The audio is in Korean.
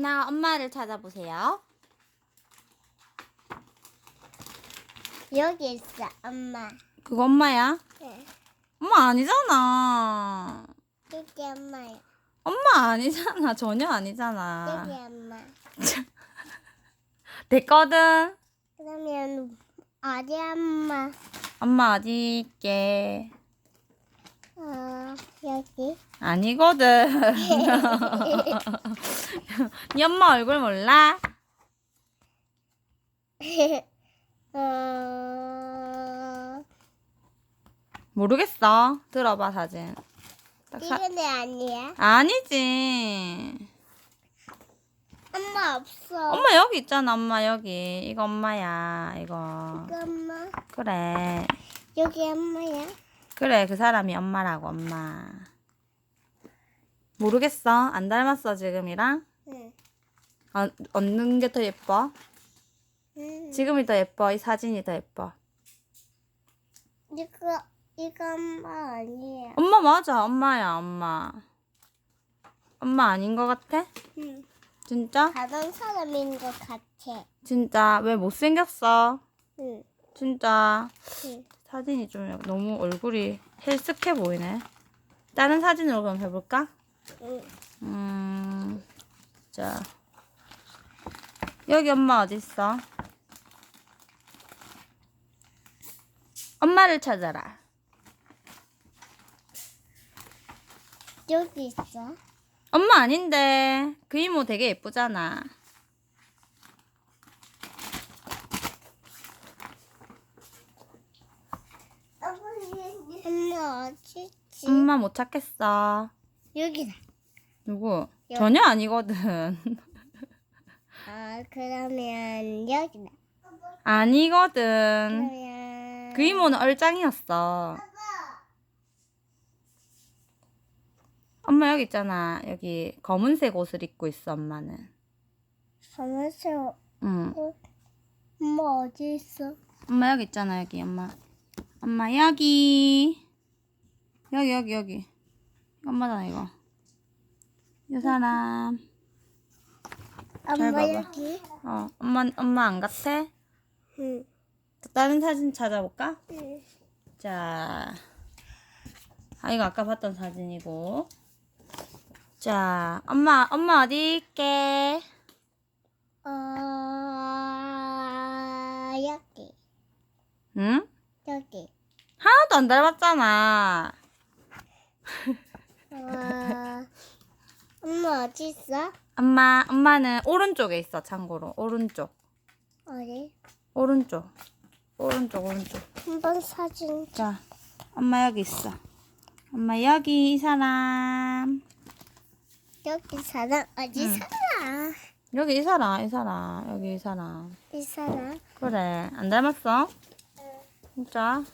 나 엄마를 찾아보세요. 여기 있어, 엄마. 그거 엄마야? 네. 엄마 아니잖아. 여기 엄마야. 엄마 아니잖아. 전혀 아니잖아. 여기 엄마. 됐거든. 그러면 어디 엄마? 엄마 어디 있게? 어, 여기. 아니거든. 네 엄마 얼굴 몰라? 어, 모르겠어. 들어봐 사진. 딱 사... 이건 내 아니야. 아니지. 엄마 없어. 엄마 여기 있잖아. 엄마 여기. 이거 엄마야. 이거. 이거 엄마. 그래. 여기 엄마야. 그래. 그 사람이 엄마라고 엄마. 모르겠어. 안 닮았어 지금이랑. 응. 어, 얻는 게 더 예뻐. 응. 지금이 더 예뻐. 이 사진이 더 예뻐. 이거 이거 엄마 아니야. 엄마 맞아. 엄마야. 엄마. 엄마 아닌 것 같아? 응. 진짜? 다른 사람인 것 같아. 진짜 왜 못생겼어? 응. 진짜 응. 사진이 좀 너무 얼굴이 헬스케 보이네. 다른 사진으로 그럼 해볼까? 응. 음, 자 여기 엄마 어디 있어? 엄마를 찾아라. 여기 있어. 엄마 아닌데 그 이모 되게 예쁘잖아. 엄마 어디 있지? 엄마 못 찾겠어. 여기다. 누구? 여기. 전혀 아니거든. 아 그러면 여기다. 아니거든. 그러면 그 이모는 얼짱이었어. 엄마 여기 있잖아. 여기 검은색 옷을 입고 있어, 엄마는. 가만있어. 응. 엄마 어디 있어? 엄마 여기 있잖아, 여기, 엄마. 엄마 여기. 여기, 여기, 여기. 엄마잖아, 이거. 이 사람. 잘 엄마 봐봐. 여기. 어, 엄마, 엄마 안 같아? 응. 또 다른 사진 찾아볼까? 응. 자. 아, 이거 아까 봤던 사진이고. 자, 엄마, 엄마 어디 있게? 어 여기 응? 여기. 하나도 안 닮았잖아. 어 엄마 어디 있어? 엄마, 엄마는 오른쪽에 있어, 참고로. 오른쪽. 어디? 오른쪽. 오른쪽, 오른쪽. 한번 사진. 자, 엄마 여기 있어. 엄마 여기 이 사람. 여기 사람 어디 응. 살아? 여기 이 사람, 이 사람. 여기 이 사람. 이 사람. 그래. 안 닮았어? 진짜?